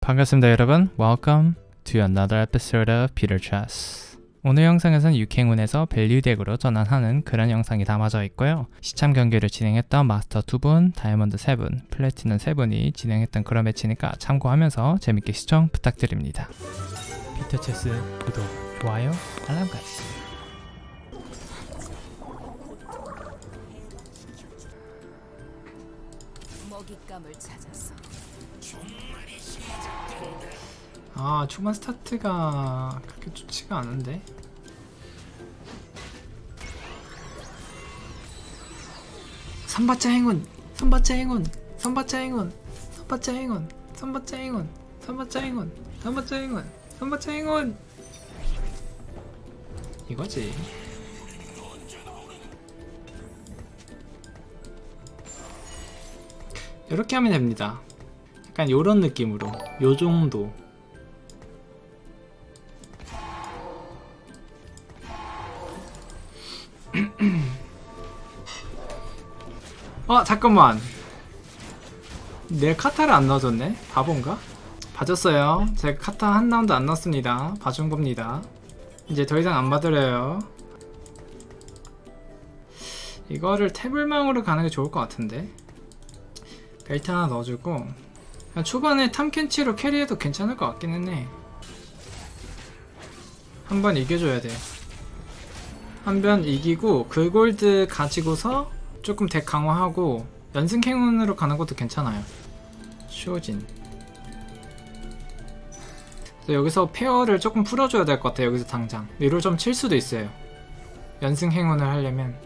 반갑습니다 여러분. Welcome to another episode of Peter Chess. 오늘 영상에서는 육행운에서 밸류 덱으로 전환하는 그런 영상이 담아져 있고요. 시참 경기를 진행했던 마스터 2분, 다이아몬드 7분, 플래티넘 7분이 진행했던 그런 매치니까 참고하면서 재밌게 시청 부탁드립니다. 피터 체스 구독, 좋아요, 알람까지. 아 초반 스타트가 그렇게 좋지가 않은데? 선바자 행운 선바자 행운 선바자 행운 선바자 행운 선바자 행운 선바자 행운 선바자 행운 선바자 행운. 이거지. 이렇게 하면 됩니다. 약간 요런 느낌으로. 요 정도 어 잠깐만. 내 카타를 안 넣어줬네? 바본가? 봐줬어요. 제가 카타 한 라운드 안 넣었습니다. 봐준 겁니다. 이제 더 이상 안 받으려요. 이거를 태블망으로 가는 게 좋을 것 같은데. 벨트 하나 넣어주고. 초반에 탐켄치로 캐리해도 괜찮을 것 같기는 해 한 번 이겨줘야 돼. 한 번 이기고 그 골드 가지고서 조금 덱 강화하고 연승 행운으로 가는 것도 괜찮아요. 쇼진. 여기서 페어를 조금 풀어줘야 될 것 같아요. 여기서 당장 위로 좀 칠 수도 있어요. 연승 행운을 하려면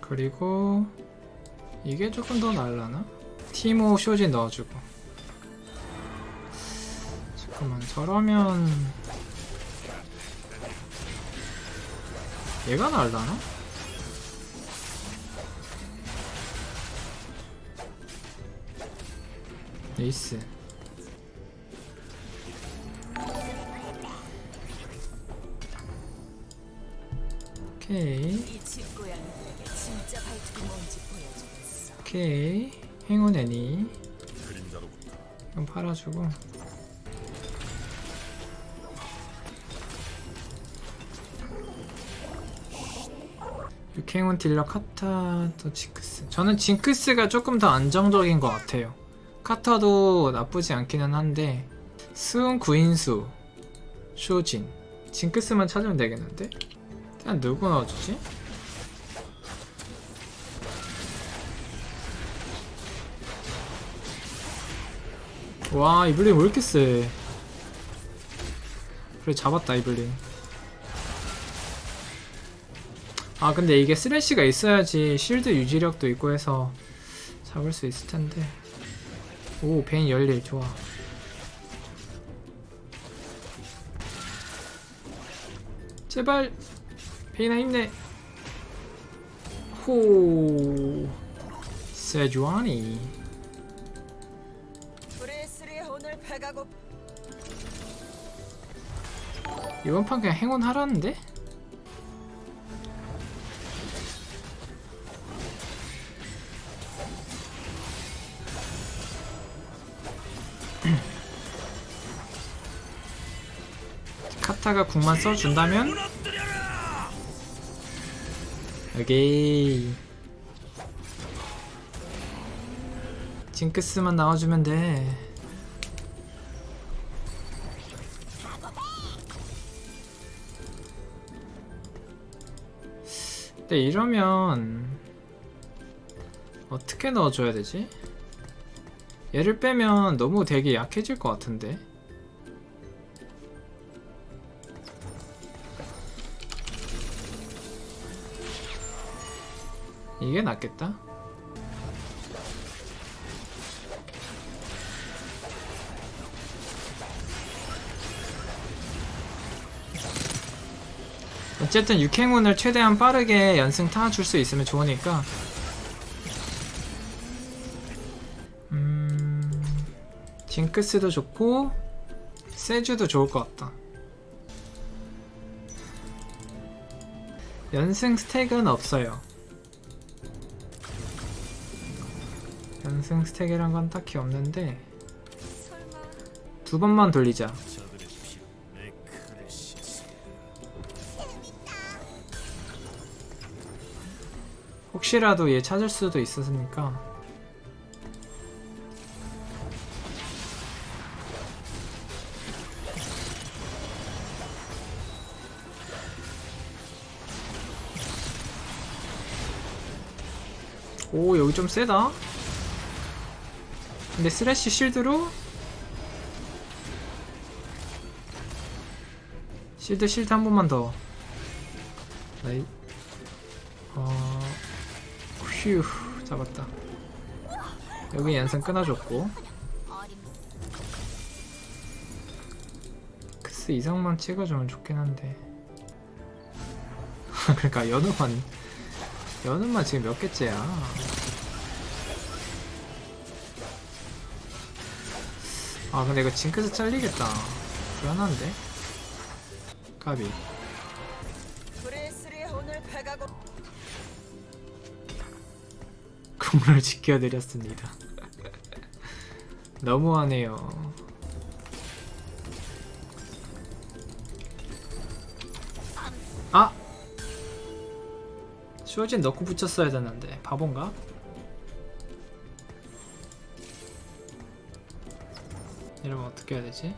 그리고 이게 조금 더 날라나? 티모 쇼진 넣어주고 잠깐만 저러면 얘가 날라나? 에이스 오케이 오케이. 행운 애니. 이건 팔아주고. 육행운 딜러 카타 또 징크스. 저는 징크스가 조금 더 안정적인 것 같아요. 카타도 나쁘지 않기는 한데 수은 구인수 쇼진. 징크스만 찾으면 되겠는데? 일단 누구 넣어주지? 와 이블린 왜 이렇게 세? 그래 잡았다 이블린. 아 근데 이게 스래시가 있어야지 실드 유지력도 있고 해서 잡을 수 있을 텐데. 오 베인 열릴 좋아. 제발 베인아 힘내. 호 세주아니 이번 판 그냥 행운 하라는데? 카타가 궁만 써준다면? 오케이 징크스만 나와주면 돼 근데 이러면 어떻게 넣어줘야 되지? 얘를 빼면 너무 되게 약해질 것 같은데 이게 낫겠다 어쨌든 육행운을 최대한 빠르게 연승 타줄 수 있으면 좋으니까 음... 징크스도 좋고 세주도 좋을 것 같다. 연승 스택은 없어요. 연승 스택이란 건 딱히 없는데 두 번만 돌리자. 혹시라도 얘 찾을 수도 있었으니까. 오 여기 좀 세다. 근데 스래시 실드로? 실드 실드 한 번만 더. 나이 어... 휴 잡았다. 여기 연승 끊어줬고. 크스 이상만 찍어주면 좋긴 한데. 그러니까 연우만 연우만 지금 몇 개째야? 아 근데 이거 징크스 잘리겠다. 불안한데? 까비 국물을 지켜드렸습니다. 너무하네요. 아! 쇼진 넣고 붙였어야 되는데 바본가? 이러면 어떻게 해야 되지?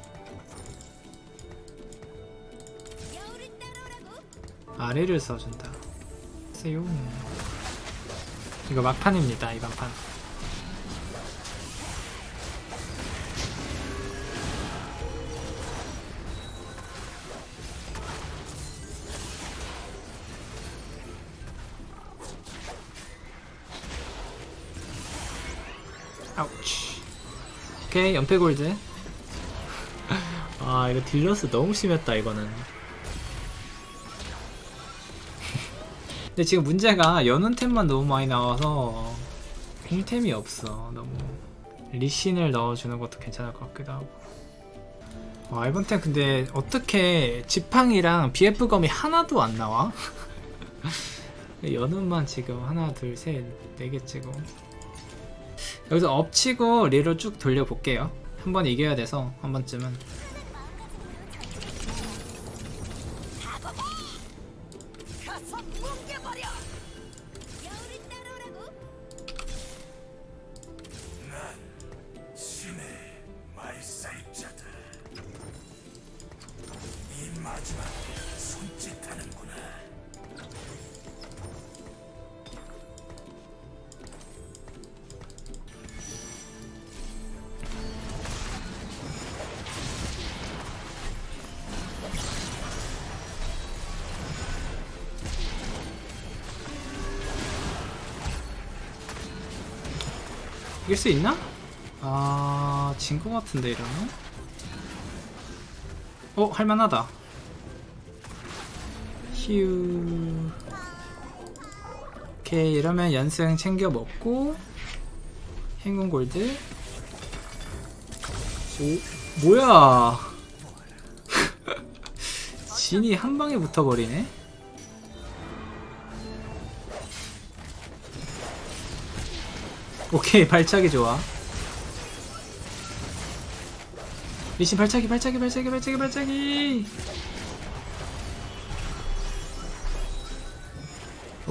아래를 써준다. 세요. 이거 막판입니다 이번 판. 아우치. 오케이 연패 골드. 아 이거 딜러스 너무 심했다 이거는 근데 지금 문제가 연운템만 너무 많이 나와서 공템이 없어. 너무 리신을 넣어주는 것도 괜찮을 것 같기도 하고. 와 이번 템 근데 어떻게 지팡이랑 BF검이 하나도 안 나와? 연운만 지금 하나 둘 셋 네 개 찍고 여기서 엎치고 리로 쭉 돌려볼게요. 한 번 이겨야 돼서 한 번쯤은 이 마지막 손짓하는구나. 이길 수 있나? 아, 진 것 같은데 이러면? 어, 할만하다. 휴. 오케이, 이러면 연승 챙겨 먹고 행운 골드. 오, 뭐야? 진이 한 방에 붙어버리네. 오케이 발차기 좋아 리신 발차기 발차기 발차기 발차기 발차기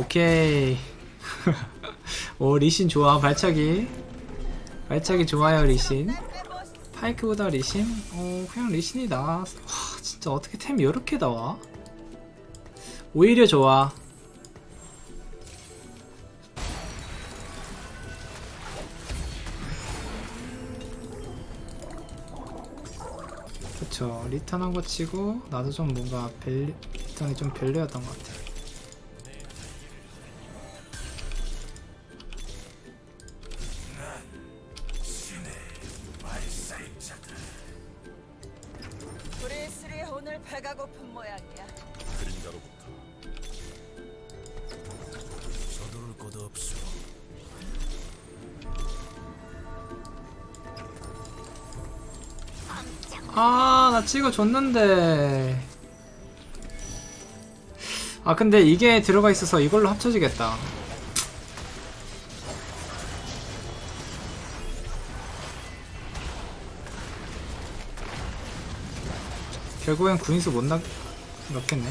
오케이. 오 리신 좋아. 발차기. 발차기 좋아요 리신. 파이크보다 리신? 어 그냥 리신이 나아 와 진짜 어떻게 템이 이렇게 나와? 오히려 좋아. 그쵸. 리턴한 거 치고 나도 좀 뭔가 벨 리턴이 좀 별로였던 것 같아 배가 고픈 모양이야 그림자로부터 서두를 것 없소. 아, 나 찍어줬는데. 아, 근데 이게 들어가 있어서 이걸로 합쳐지겠다. 결국엔 구인수 못 넣, 넣겠네.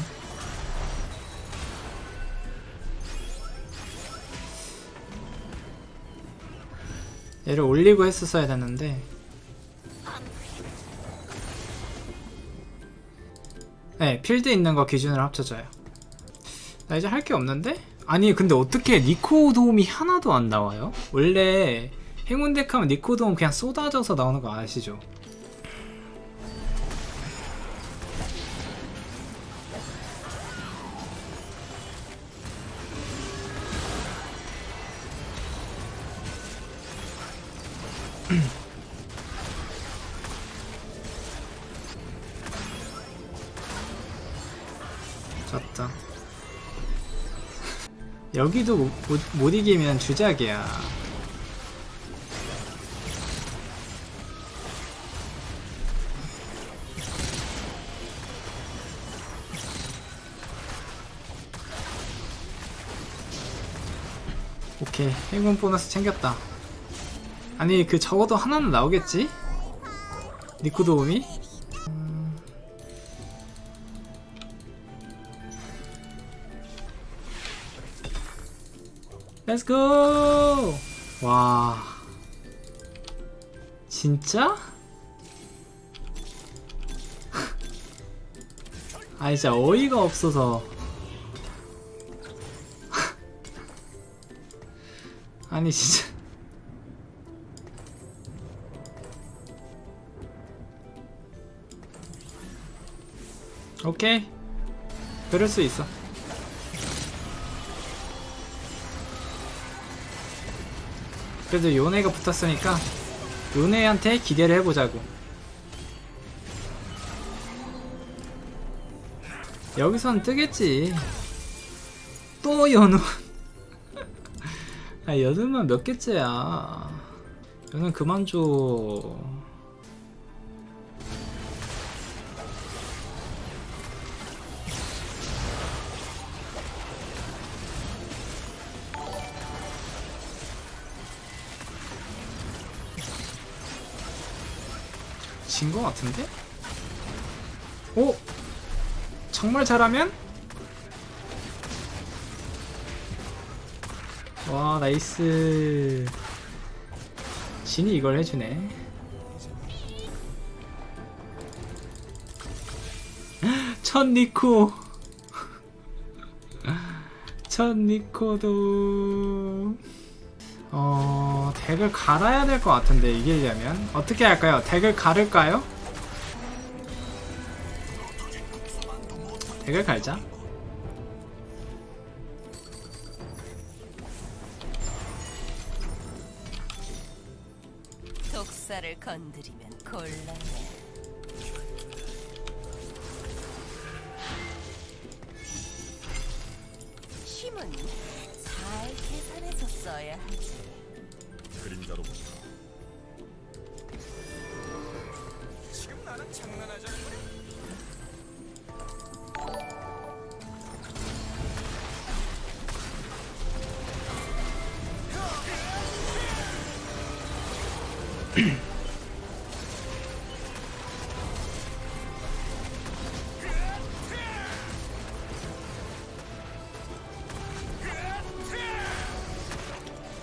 얘를 올리고 했었어야 되는데. 네, 필드 있는 거 기준으로 합쳐져요. 나 이제 할 게 없는데? 아니, 근데 어떻게 니코 도움이 하나도 안 나와요? 원래 행운 덱 하면 니코 도움 그냥 쏟아져서 나오는 거 아시죠? 졌다. 여기도 못, 못, 못 이기면 주작이야. 오케이 행운 보너스 챙겼다. 아니 그 적어도 하나는 나오겠지? 니코 도우미? Let's go! 와. 진짜? 아, 진짜 어이가 없어서. 아니, 진짜. 오케이. 그럴 수 있어. 그래도 요네가 붙었으니까 요네한테 기대를 해보자고. 여기선 뜨겠지. 또 연우. 아 연우만 몇 개째야? 연우 그만 줘 진 거 같은데? 오! 정말 잘하면? 와 나이스 진이 이걸 해주네 첫 니코 첫 니코도 어 덱을 갈아야 될 것 같은데 이기려면 어떻게 할까요? 덱을 갈을까요? 덱을 갈자 독사를 건드리면 곤란해. 힘은 잘 계산해서 써야 하지. 그림자로 본다. 지금 나랑 장난하자는 거야?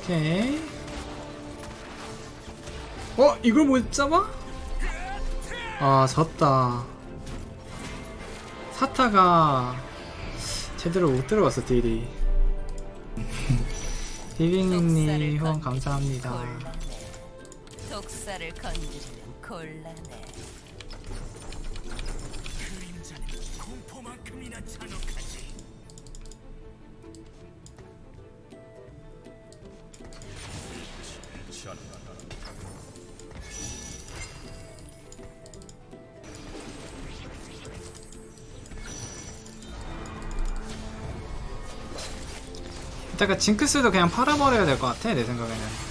오케이 어? 이걸 못 잡아? 아 졌다 사타가 제대로 못 들어갔어 딜이 디빙님 후원 감사합니다. 독사를 건드리면 곤란해. 그림자는 공포만큼이나 잔혹하 이따가 징크스도 그냥 팔아버려야 될 것 같아 내 생각에는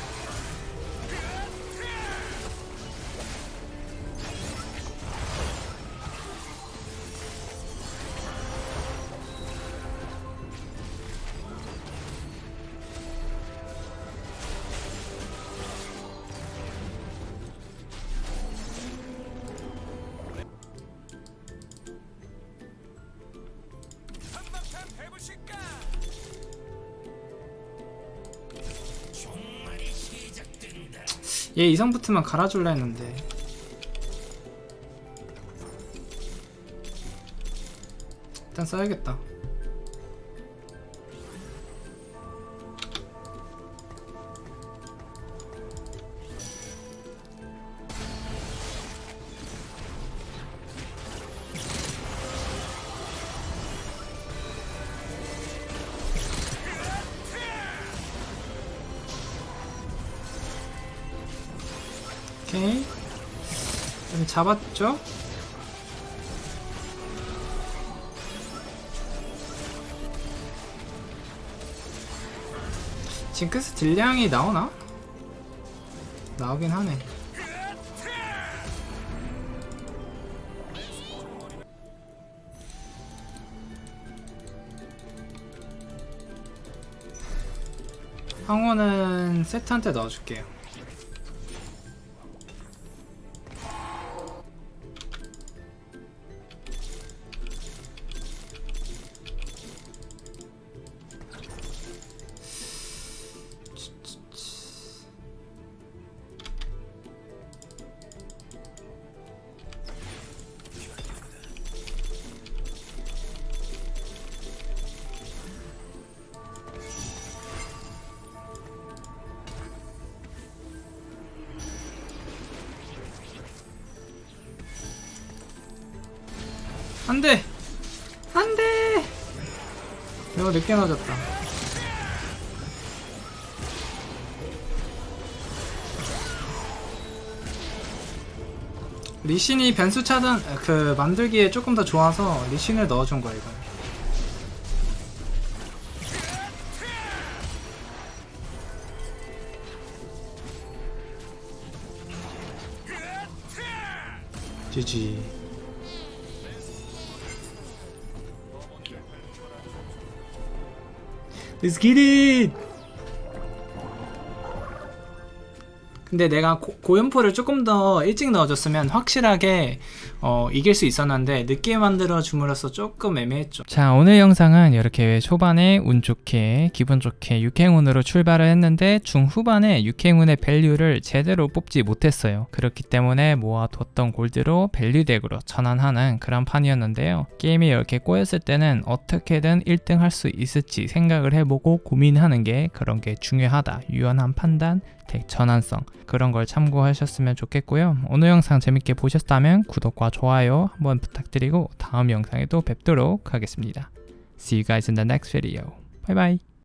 얘 이성 붙으면 갈아줄라 했는데. 일단 써야겠다 잡았죠? 징크스 딜량이 나오나? 나오긴 하네 황호는 세트한테 넣어줄게요 안돼. 안돼. 이거 늦게 맞았다. 리신이 변수 차단 그 만들기에 조금 더 좋아서 리신을 넣어준 거야 이건 GG Let's get it! 근데 내가 고, 고연포를 조금 더 일찍 넣어줬으면 확실하게 어, 이길 수 있었는데 늦게 만들어 줌으로써 조금 애매했죠. 자 오늘 영상은 이렇게 초반에 운 좋게 기분 좋게 육행운으로 출발을 했는데 중후반에 육행운의 밸류를 제대로 뽑지 못했어요. 그렇기 때문에 모아뒀던 골드로 밸류 덱으로 전환하는 그런 판이었는데요. 게임이 이렇게 꼬였을 때는 어떻게든 1등 할 수 있을지 생각을 해보고 고민하는 게 그런 게 중요하다. 유연한 판단 덱 전환성 그런 걸 참고하셨으면 좋겠고요 오늘 영상 재밌게 보셨다면 구독과 좋아요 한번 부탁드리고 다음 영상에도 뵙도록 하겠습니다 See you guys in the next video. Bye bye.